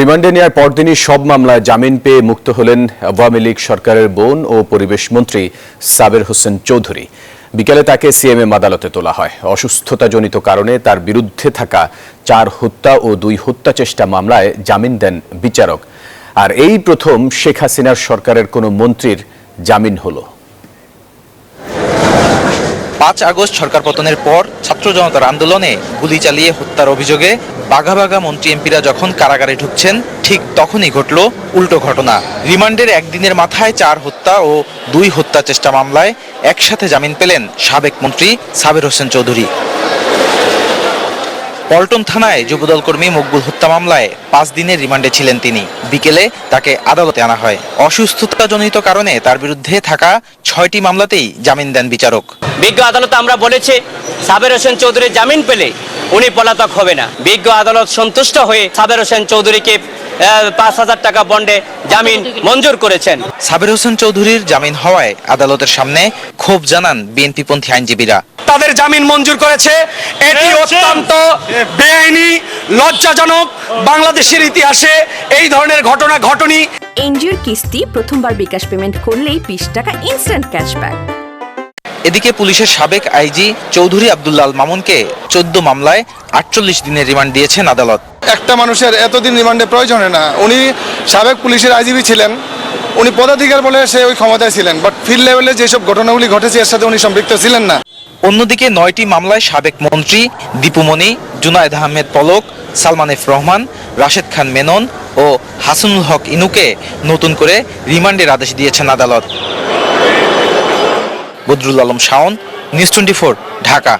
রিমান্ডে নেওয়ার পরদিনই সব মামলায় জামিন পেয়ে মুক্ত হলেন আওয়ামী লীগ সরকারের বোন ও পরিবেশ মন্ত্রী সাবের হোসেন চৌধুরী। বিকেলে তাকে সিএমএম আদালতে তোলা হয়। অসুস্থতাজনিত কারণে তার বিরুদ্ধে থাকা চার হত্যা ও দুই হত্যা চেষ্টা মামলায় জামিন দেন বিচারক। আর এই প্রথম শেখ হাসিনার সরকারের কোনো মন্ত্রীর জামিন হলো। পাঁচ আগস্ট সরকার পতনের পর ছাত্র জনতার আন্দোলনে গুলি চালিয়ে হত্যার অভিযোগে বাঘা বাঘা মন্ত্রী এমপিরা যখন কারাগারে ঢুকছেন, ঠিক তখনই ঘটল উল্টো ঘটনা। রিমান্ডের একদিনের মাথায় চার হত্যা ও দুই হত্যা চেষ্টা মামলায় একসাথে জামিন পেলেন সাবেক মন্ত্রী সাবের হোসেন চৌধুরী। পল্টন থানায় যুবদল কর্মী মকবুল হত্যা মামলায় পাঁচ দিনের রিমান্ডে ছিলেন তিনি। বিকেলে তাকে আদালতে আনা হয়। অসুস্থতাজনিত কারণে তার বিরুদ্ধে থাকা ছয়টি মামলাতেই জামিন দেন বিচারক। বিজ্ঞ আদালতে আমরা বলেছি, সাবের হোসেন চৌধুরী জামিন পেলে উনি পলাতক হবে না। বিজ্ঞ আদালত সন্তুষ্ট হয়ে সাবের হোসেন চৌধুরীকে পাঁচ হাজার টাকা বন্ডে জামিন মঞ্জুর করেছেন। সাবের হোসেন চৌধুরীর জামিন হওয়ায় আদালতের সামনে ক্ষোভ জানান বিএনপিপন্থী আইনজীবীরা। তাদের জামিন মঞ্জুর করেছে। এটি অত্যন্ত বেআইনি লজ্জাজনক বাংলাদেশের ইতিহাসে এই ধরনের ঘটনা ঘটনি। এনজিওর কিস্তি প্রথমবার বিকাশ পেমেন্ট করলেই বিশ টাকা ইনস্ট্যান্ট ক্যাশব্যাক এদিকে পুলিশের সাবেক আইজি চৌধুরী আব্দুল্লাহ মামুনকে চোদ্দ মামলায় আটচল্লিশ দিনের রিমান্ড দিয়েছেন আদালত। একটা মানুষের এতদিন রিমান্ডে প্রয়োজন না। উনি সাবেক পুলিশের আইজিবি ছিলেন। উনি পদাধিকার বলে সে ওই ক্ষমতায় ছিলেন। বাট ফিল্ড লেভেলে যেসব ঘটনাগুলি ঘটেছে, এর সাথে উনি সম্পৃক্ত ছিলেন না। অন্যদিকে নয়টি মামলায় সাবেক মন্ত্রী দীপুমণি জুনায়দ আহমেদ পলক, সালমান এফ রহমান, রাশেদ খান মেনন ও হাসানুল হক ইনুকে নতুন করে রিমান্ডের আদেশ দিয়েছেন আদালত। Badrul Alam Shaon, news twenty Dhaka.